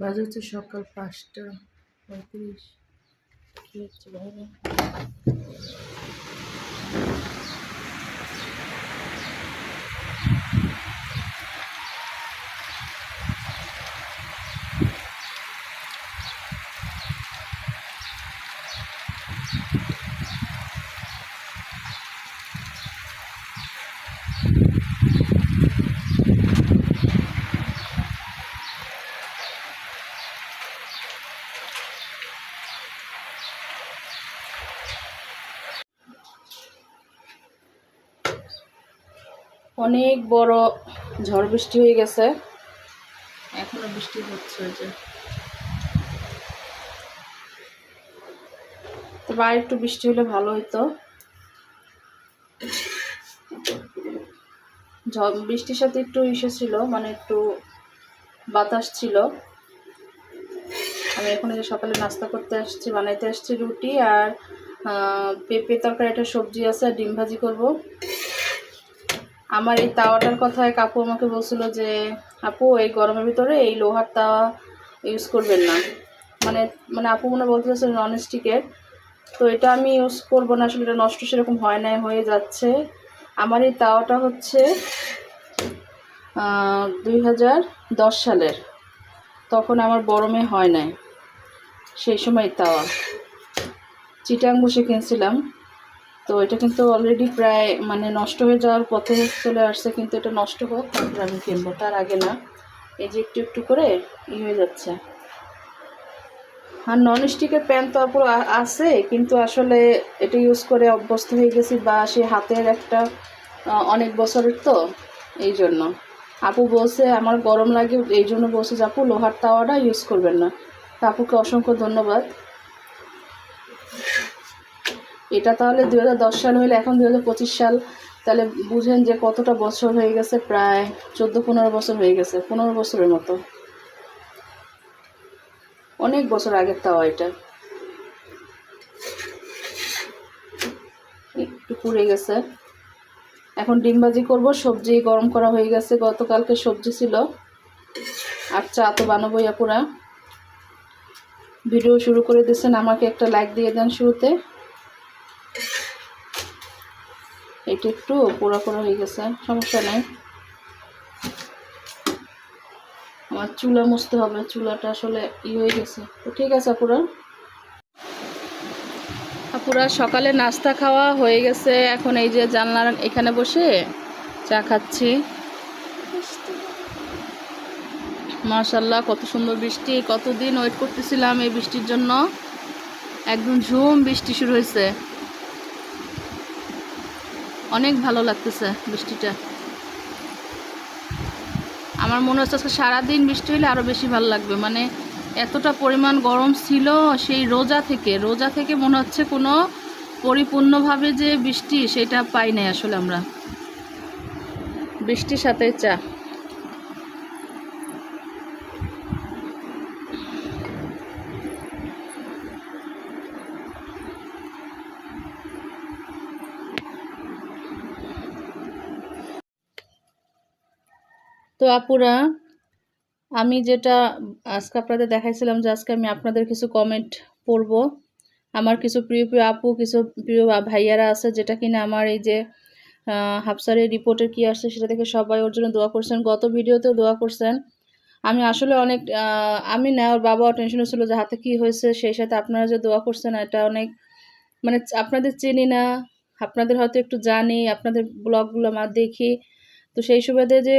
বাজে হচ্ছে সকাল পাঁচটা পঁয়ত্রিশ। কী হচ্ছে অনেক বড় ঝড় বৃষ্টি হয়ে গেছে। এখনও বৃষ্টি হচ্ছে যে। তো বাইরে একটু বৃষ্টি হলে ভালো হতো ঝড় বৃষ্টির সাথে একটু ইসে ছিল মানে একটু বাতাস ছিল। আমি এখন যে সকালে নাস্তা করতে আসছি বানাইতে আসছি রুটি আর পেঁপে তরকারি একটা সবজি আছে আর ডিম ভাজি করব। আমার এই তাওয়াটার কথায় কাকু আমাকে বলছিল যে, আপু, এই গরমের ভিতরে এই লোহার তাওয়া ইউজ করবেন না। মানে মানে আপু মনে বলতে চাচ্ছে নন স্টিকের তো এটা আমি ইউজ করব না, আসলে এটা নষ্ট সেরকম হয় নাই, হয়ে যাচ্ছে। আমার এই তাওয়াটা হচ্ছে দুই হাজার দশ সালের। তখন আমার বড় মেয়ে হয় নাই। সেই সময় তাওয়া। চিটাং বসে কিনছিলাম। তো এটা কিন্তু অলরেডি প্রায় মানে নষ্ট হয়ে যাওয়ার পথে চলে আসছে, কিন্তু এটা নষ্ট হোক, তারপর আমি কিনবো। তার আগে না, এই যে একটু একটু করে ই হয়ে যাচ্ছে। আর নন স্টিকের প্যান তো আপুর আছে, কিন্তু আসলে এটা ইউজ করে অভ্যস্ত হয়ে গেছি বা সে হাতের একটা অনেক বছরের তো, এই জন্য। আপু বলছে, আমার গরম লাগে, এই জন্য বলছে যে আপু, লোহার তাওয়াটা ইউজ করবেন না। তা আপুকে অসংখ্য ধন্যবাদ। এটা তাহলে দু হাজার দশ সাল হলে এখন দু হাজার পঁচিশ সাল, তাহলে বুঝেন যে কতটা বছর হয়ে গেছে, প্রায় চোদ্দ পনেরো বছর হয়ে গেছে, পনেরো বছরের মতো। অনেক বছর আগের তাওয়া এটা। একটু পুড়ে গেছে। এখন ডিম ভাজি করব, সবজি গরম করা হয়ে গেছে, গতকালকে সবজি ছিল। আর চা তো বানাবোই আপুরা। ভিডিও শুরু করে দিয়েছেন, আমাকে একটা লাইক দিয়ে দেন শুরুতে। এটা একটু পোড়া পোড়া হয়ে গেছে, সমস্যা নেই। আমার চুলা মুছতে হবে, চুলাটা আসলে ই হয়ে গেছে। তো ঠিক আছে, আপুরা। আপুরা, সকালে নাস্তা খাওয়া হয়ে গেছে। এখন এই যে জানলার এখানে বসে চা খাচ্ছি। মার্শাল্লাহ কত সুন্দর বৃষ্টি। কতদিন ওয়েট করতেছিলাম এই বৃষ্টির জন্য? একদম ঝুম বৃষ্টি শুরু হয়েছে। অনেক ভালো লাগতেছে বৃষ্টিটা। আমার মনে হচ্ছে আজকে সারাদিন বৃষ্টি হলে আরও বেশি ভালো লাগবে। মানে এতটা পরিমাণ গরম ছিল সেই রোজা থেকে। রোজা থেকে মনে হচ্ছে কোনো পরিপূর্ণভাবে যে বৃষ্টি সেটা পাই নাই আসলে আমরা। বৃষ্টির সাথে চা। তো আপুরা, আমি যেটা আজকে আপনাদের দেখাইছিলাম যে আজকে আমি আপনাদের কিছু কমেন্ট পড়ব। আমার কিছু প্রিয় প্রিয় আপু, কিছু প্রিয় ভাইয়ারা আছে যেটা কিনা আমার এই যে হাফসারের রিপোর্টের কি আসছে সেটা থেকে সবাই ওর জন্য দোয়া করছেন। গত ভিডিওতেও দোয়া করছেন। আমি আসলে অনেক আমি না, ওর বাবাও টেনশনে ছিল যে হাতে কি হয়েছে, সেই সাথে আপনারা যে দোয়া করছেন, এটা অনেক মানে আপনাদের চিনি না, আপনাদের হয়তো একটু জানি, আপনাদের ব্লগগুলো আমার দেখি। তো সেই সুবাদে যে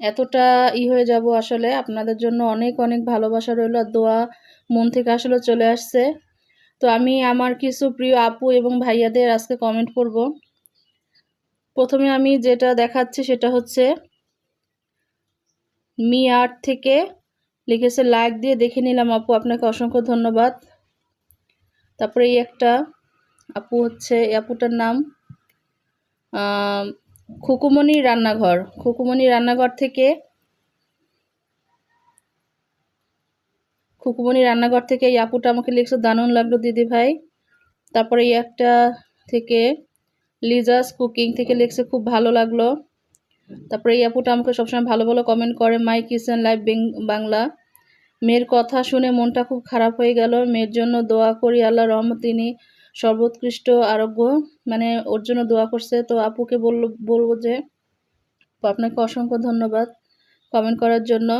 এতটা ই হয়ে যাব আসলে। আপনাদের জন্য অনেক অনেক ভালোবাসা রইল আর দোয়া মন থেকে আসলে চলে আসছে। তো আমি আমার কিছু প্রিয় আপু এবং ভাইয়াদের আজকে কমেন্ট করব। প্রথমে আমি যেটা দেখাচ্ছি সেটা হচ্ছে মি আর্ট থেকে লিখেছে লাইক দিয়ে দেখে নিলাম আপু, আপনাকে অসংখ্য ধন্যবাদ। তারপরে এই একটা আপু হচ্ছে, এই আপুটার নাম খুকুমনি রান্নাঘর। খুকুমনি রান্নাঘর থেকে খুকুমনি রান্নাঘর থেকে এই আপুটা আমাকে লিখছে, দারুণ লাগল দিদি ভাই। তারপরে এই একটা থেকে লিজাস কুকিং থেকে লিখছে, খুব ভালো লাগল। তারপরে এই আপুটা আমাকে সবসময় ভালো ভালো কমেন্ট করে, মাই কিচেন লাইভ বাংলা। মেয়ের কথা শুনে মনটা খুব খারাপ হয়ে গেল। মেয়ের জন্য দোয়া করি আল্লাহ রহমত, তিনি সর্বোৎকৃষ্ট আরোগ্য মানে ওর জন্য দোয়া করছে। তো আপুকে বলল, বলব যে, আপনাকে অসংখ্য ধন্যবাদ কমেন্ট করার জন্য।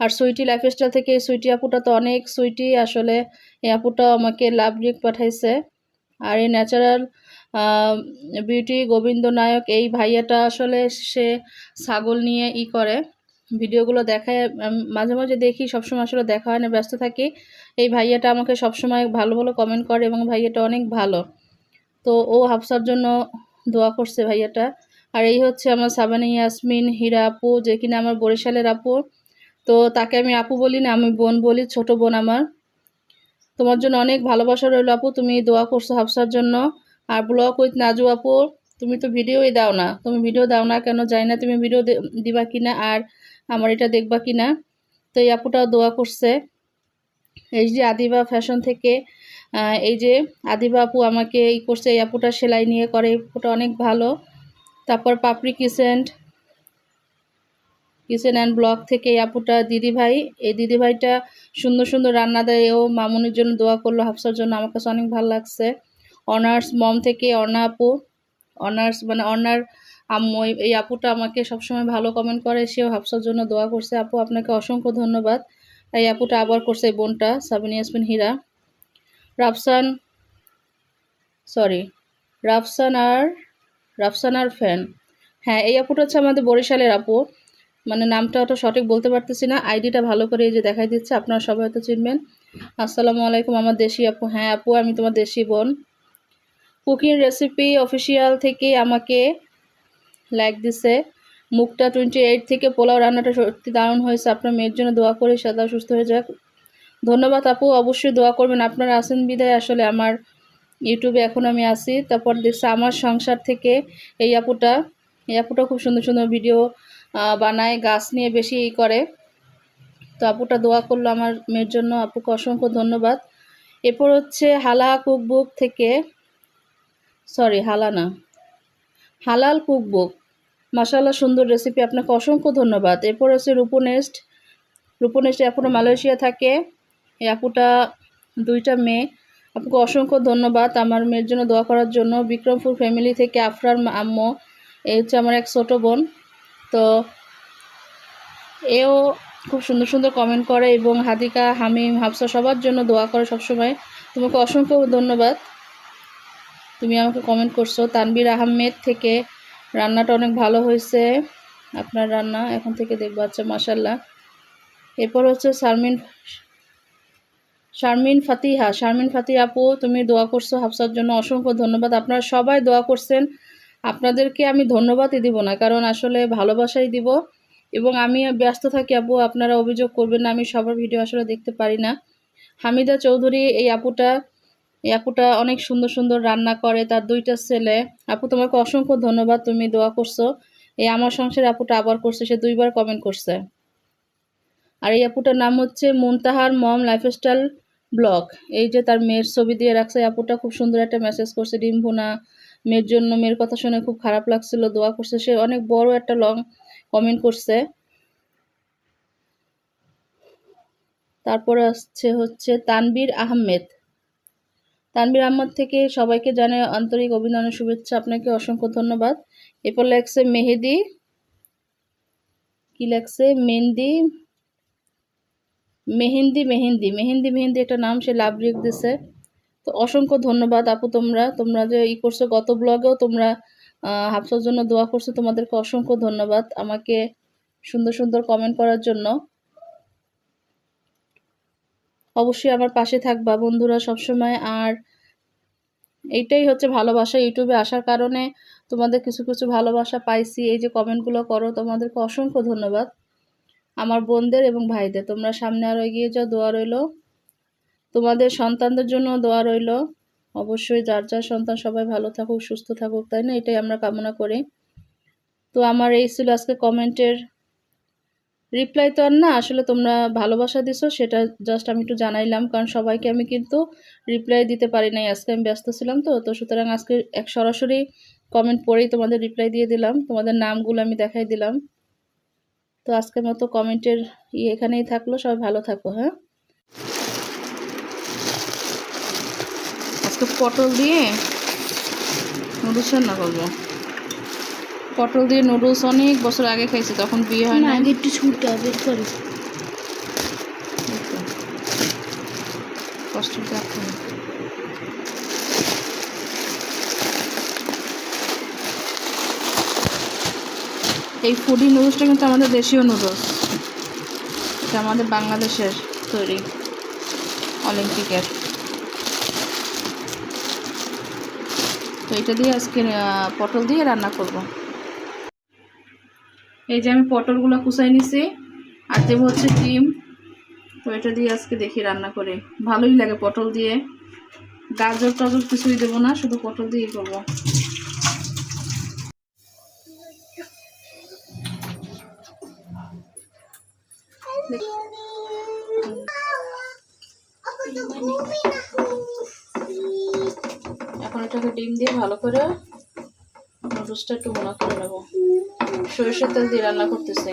আর সুইটি লাইফস্টাইল থেকে, সুইটি আপুটা তো অনেক সুইটি। আসলে এই আপুটাও আমাকে লাভ রিয়েক্ট পাঠাইছে। আর এই ন্যাচারাল বিউটি গোবিন্দ নায়ক এই ভাইয়াটা আসলে সে ছাগল নিয়ে ই করে। ভিডিওগুলো দেখায় মাঝে মাঝে দেখি, সবসময় আসলে দেখা হয় না, ব্যস্ত থাকি। এই ভাইয়াটা আমাকে সবসময় ভালো ভালো কমেন্ট করে এবং ভাইয়াটা অনেক ভালো। তো ও হাফসার জন্য দোয়া করছে ভাইয়াটা। আর এই হচ্ছে আমার সাবানি ইয়াসমিন, হীরা আপু, যে কিনা আমার বরিশালের আপু। তো তাকে আমি আপু বলি না, আমি বোন বলি, ছোট বোন আমার। তোমার জন্য অনেক ভালোবাসা রইল আপু, তুমি দোয়া করছ হাফসার জন্য। আর ব্লগ উইথ নাজু আপু, তুমি তো ভিডিওই দাও না। তুমি ভিডিও দাও না কেন, জানি না তুমি ভিডিও দিবা কিনা। আর আমার এটা দেখবা কি না? তো এই আপুটাও দোয়া করছে। এই যে আদিবা ফ্যাশন থেকে এই যে আদিবা আপু আমাকে এই করছে, এই আপুটা সেলাই নিয়ে করে, এই আপুটা অনেক ভালো। তারপর পাপড়ি কিসেন্ট কিচেন অ্যান্ড ব্লগ থেকে এই আপুটা দিদিভাই, এই দিদিভাইটা সুন্দর সুন্দর রান্না দেয়, ও মামুনির জন্য দোয়া করল হাফসার জন্য, আমার কাছে অনেক ভালো লাগছে। অনার্স মম থেকে অর্ণা আপু, অনার্স মানে অর্ণার আম্মু, এই আপুটা আমাকে সবসময় ভালো কমেন্ট করে, সেও হাফসার জন্য দোয়া করছে। আপু, আপনাকে অসংখ্য ধন্যবাদ। এই আপুটা আবার করছে এই বোনটা, সাবিনী ইয়াসমিন হীরা। রাফসান সরি রাফসান আর রাফসান আর ফ্যান। হ্যাঁ এই আপুটা হচ্ছে আমাদের বরিশালের আপু। মানে নামটা অত সঠিক বলতে পারতেছি না। আইডিটা ভালো করে এই যে দেখাই দিচ্ছে, আপনারা সবাই হয়তো চিনবেন। আসসালামু আলাইকুম, আমার দেশি আপু। হ্যাঁ আপু, আমি তোমার দেশি বোন। কুকিং রেসিপি অফিসিয়াল থেকে আমাকে লাইক দিছে, মুখটা টোয়েন্টি এইট থেকে পোলাও রান্নাটা সত্যি দারুণ হয়েছে, আপনার মেয়ের জন্য দোয়া করে, সাদা সুস্থ হয়ে যাক। ধন্যবাদ আপু, অবশ্যই দোয়া করবেন, আপনারা আসেন বিদায়, আসলে আমার ইউটিউবে এখন আমি আসি তারপর দেখছি আমার সংসার থেকে এই আপুটা এই আপুটা খুব সুন্দর সুন্দর ভিডিও বানায়, গাছ নিয়ে বেশি ই করে। তো আপুটা দোয়া করল আমার মেয়ের জন্য, আপুকে অসংখ্য ধন্যবাদ। এরপর হচ্ছে হালা কুকবুক থেকে সরি হালা না, হালাল কুকবুক মাসাল্লাহ সুন্দর রেসিপি আপনাকে অসংখ্য ধন্যবাদ। এরপর হচ্ছে রূপনেস্ট। রূপনেস্ট এখনও মালয়েশিয়া থাকে। এই আপুটা দুইটা মেয়ে। আপনাকে অসংখ্য ধন্যবাদ আমার মেয়ের জন্য দোয়া করার জন্য। বিক্রমপুর ফ্যামিলি থেকে আফরার আম্মু, এই হচ্ছে আমার এক ছোটো বোন। তো এও খুব সুন্দর সুন্দর কমেন্ট করে এবং হাদিকা, হামিম, হাফসা সবার জন্য দোয়া করে সবসময়। তোমাকে অসংখ্য ধন্যবাদ। তুমি আমাকে কমেন্ট করছ। তানবির আহমেদ থেকে রান্নাটা অনেক ভালো হয়েছে। আপনার রান্না, এখন থেকে দেখব। আচ্ছা মাসাল্লাহ এরপর হচ্ছে শারমিন শারমিন ফাতিহা। শারমিন ফাতিহা আপু, তুমি দোয়া করছ হাফসার জন্য। অসংখ্য ধন্যবাদ। আপনারা সবাই দোয়া করছেন। আপনাদেরকে আমি ধন্যবাদই দিব না, কারণ আসলে ভালোবাসাই দিব। এবং আমি ব্যস্ত থাকি আপু, আপনারা অভিযোগ করবেন না, আমি সবার ভিডিও আসলে দেখতে পারি না। হামিদা চৌধুরী, এই আপুটা এই আপুটা অনেক সুন্দর সুন্দর রান্না করে, তার দুইটা ছেলে। আপু, তোমাকে অসংখ্য ধন্যবাদ, তুমি দোয়া করছ। এই আমার সংসারে আপুটা আবার করছে, সে দুইবার কমেন্ট করছে। আর এই আপুটার নাম হচ্ছে মুনতাহার মম লাইফস্টাইল ব্লগ। এই যে তার মেয়ের ছবি দিয়ে রাখছে আপুটা খুব সুন্দর একটা মেসেজ করছে, ডিম ভুনা, মেয়ের জন্য মেয়ের কথা শুনে খুব খারাপ লাগছিল, দোয়া করছে। সে অনেক বড় একটা লং কমেন্ট করছে। তারপরে আসছে হচ্ছে তানবীর আহমেদ। তানবীর আহমদ থেকে সবাইকে জানে আন্তরিক অভিনন্দন, শুভেচ্ছা। আপনাকে অসংখ্য ধন্যবাদ। এরপর লেখছে মেহেদি, কি লেখছে? মেহেন্দি মেহেন্দি মেহেন্দি মেহেন্দি মেহেন্দি একটা নাম, সে লাভ রেখ দিছে। তো অসংখ্য ধন্যবাদ আপু তোমরা। তোমরা যে ই করছ গত ব্লগেও তোমরা হাফসার জন্য দোয়া করছ। তোমাদেরকে অসংখ্য ধন্যবাদ আমাকে সুন্দর সুন্দর কমেন্ট করার জন্য। অবশ্যই আমার পাশে থাকবা বন্ধুরা সবসময়। আর এইটাই হচ্ছে ভালোবাসা। ইউটিউবে আসার কারণে তোমাদের কিছু কিছু ভালোবাসা পাইছি। এই যে কমেন্টগুলো করো, তোমাদেরকে অসংখ্য ধন্যবাদ। আমার বোনদের এবং ভাইদের। তোমরা সামনে আরও এগিয়ে যাও, দোয়া রইল। তোমাদের সন্তানদের জন্য দোয়া রইল। অবশ্যই যার যার সন্তান, সবাই ভালো থাকুক, সুস্থ থাকুক, তাই না? এটাই আমরা কামনা করি। তো আমার এই ছিল আজকে কমেন্টের রিপ্লাই তো আর না, আসলে তোমরা ভালোবাসা দিছো, সেটা জাস্ট আমি একটু জানাইলাম, কারণ সবাইকে আমি কিন্তু রিপ্লাই দিতে পারি নাই। আজকে আমি ব্যস্ত ছিলাম তো তো সুতরাং আজকে এক সরাসরি কমেন্ট পড়েই তোমাদের রিপ্লাই দিয়ে দিলাম, তোমাদের নামগুলো আমি দেখাই দিলাম। তো আজকের মতো কমেন্টের ইয়ে এখানেই থাকল, সবাই ভালো থাকো হ্যাঁ? আজকে পটল দিয়ে রান্না করব? পটল দিয়ে নুডলস অনেক বছর আগে খাইছি তখন বিয়ে হয় না আগে একটু ছুটতে হবে সরি কষ্ট রাখতে এই ফুডি নুডলসটা কিন্তু আমাদের দেশীয় নুডলস। এটা আমাদের বাংলাদেশের তৈরি অলিম্পিকের। তো এটা দিয়ে আজকে পটল দিয়ে রান্না করব। এই যে আমি পটলগুলো কুচাই নিছি, আর দেবো হচ্ছে ডিম। তো এটা দিয়ে আজকে দেখি রান্না করে। ভালোই লাগে পটল দিয়ে। গাজর টাজর কিছুই দেবো না, শুধু পটল দিয়েই করব। এখন এটাকে ডিম দিয়ে ভালো করে নুডলসটা একটু ভোনা করে নেব। সরিষার তেল দিয়ে রান্না করতেছে।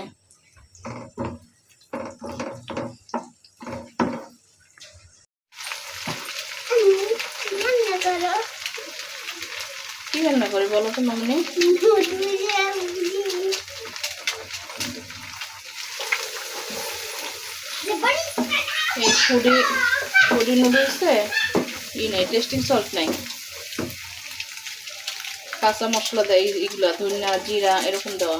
কি রান্না করে বলো তো মামনি? এই ফুডি ফুডি নুডলসে? ই নেই টেস্টিং সল্ট নাই। কাঁচা মশলা দেয় এই- এগুলা ধনিয়া জিরা এরকম দেওয়া।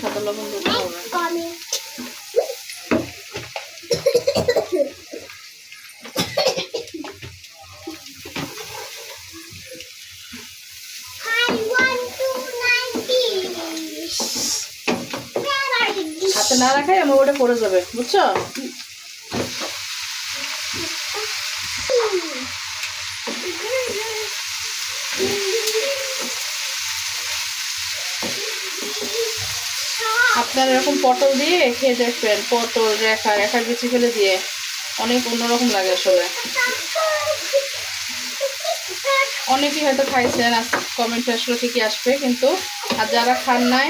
সাদা লবণ দিতে হবে। হাতে না রাখাই আমার ওটা পড়ে যাবে বুঝছ? আপনার এরকম পটল দিয়ে খেয়ে দেখবেন, পটল, রেখা রেখা কিছু ফেলে দিয়ে। অনেক অন্যরকম লাগে আসলে। অনেকেই হয়তো খাইছেন কমেন্টে আসলে ঠিকই আসবে, কিন্তু আর যারা খান নাই,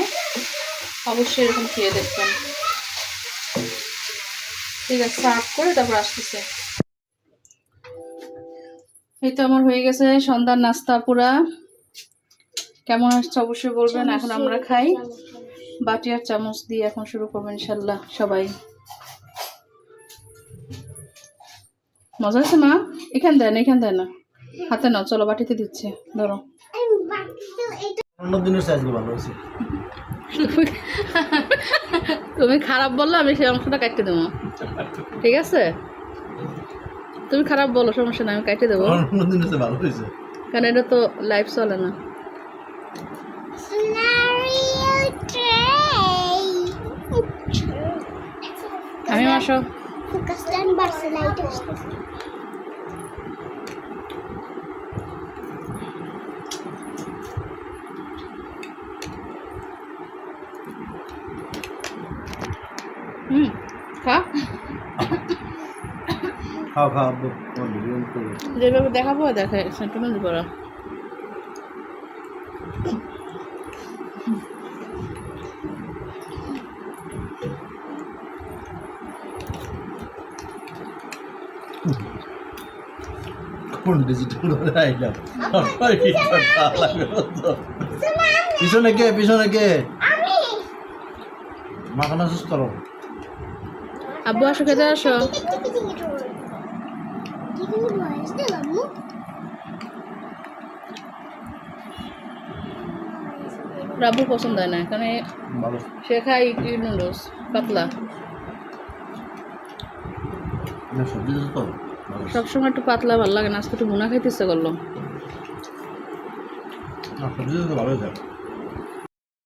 অবশ্যই এরকম খেয়ে দেখবেন। ঠিক আছে, সার্ভ করে তারপর আসতেছে। এই তো আমার হয়ে গেছে, সন্ধ্যার নাস্তা পুরা। কেমন আসছে অবশ্যই বলবেন, এখন আমরা খাই। বাটি আর চামচ দিয়ে এখন শুরু করবেন ইনশাল্লাহ সবাই। মজা আছে মা? এখান দেয় না এখান দেয় না হাতে নাও চলো বাটিতে দিচ্ছে ধরো। তুমি খারাপ বললে আমি সেই অংশটা কাটতে দেবো। ঠিক আছে? তুমি খারাপ বলো সমস্যা নাই আমি কাটে দেবো। কারণ এটা তো লাইফ চলে না। আমি আসো হুম খা খাও খাও দেখাবো দেখে সেন্টিমেন্ট করা কোন ডিজিটাল করে আইলাম? তো? পিছনে কে পিছনে কে? মাখানা শেষ করো। আব্বু আসো খেতে আসো। ওর পছন্দ হয় না কারণ সে খায় নুডলস পাতলা। না সবজি ভালো সবসময় একটু পাতলা ভালো লাগে না আজকে একটু মুনা খাইতে ইচ্ছে করল। না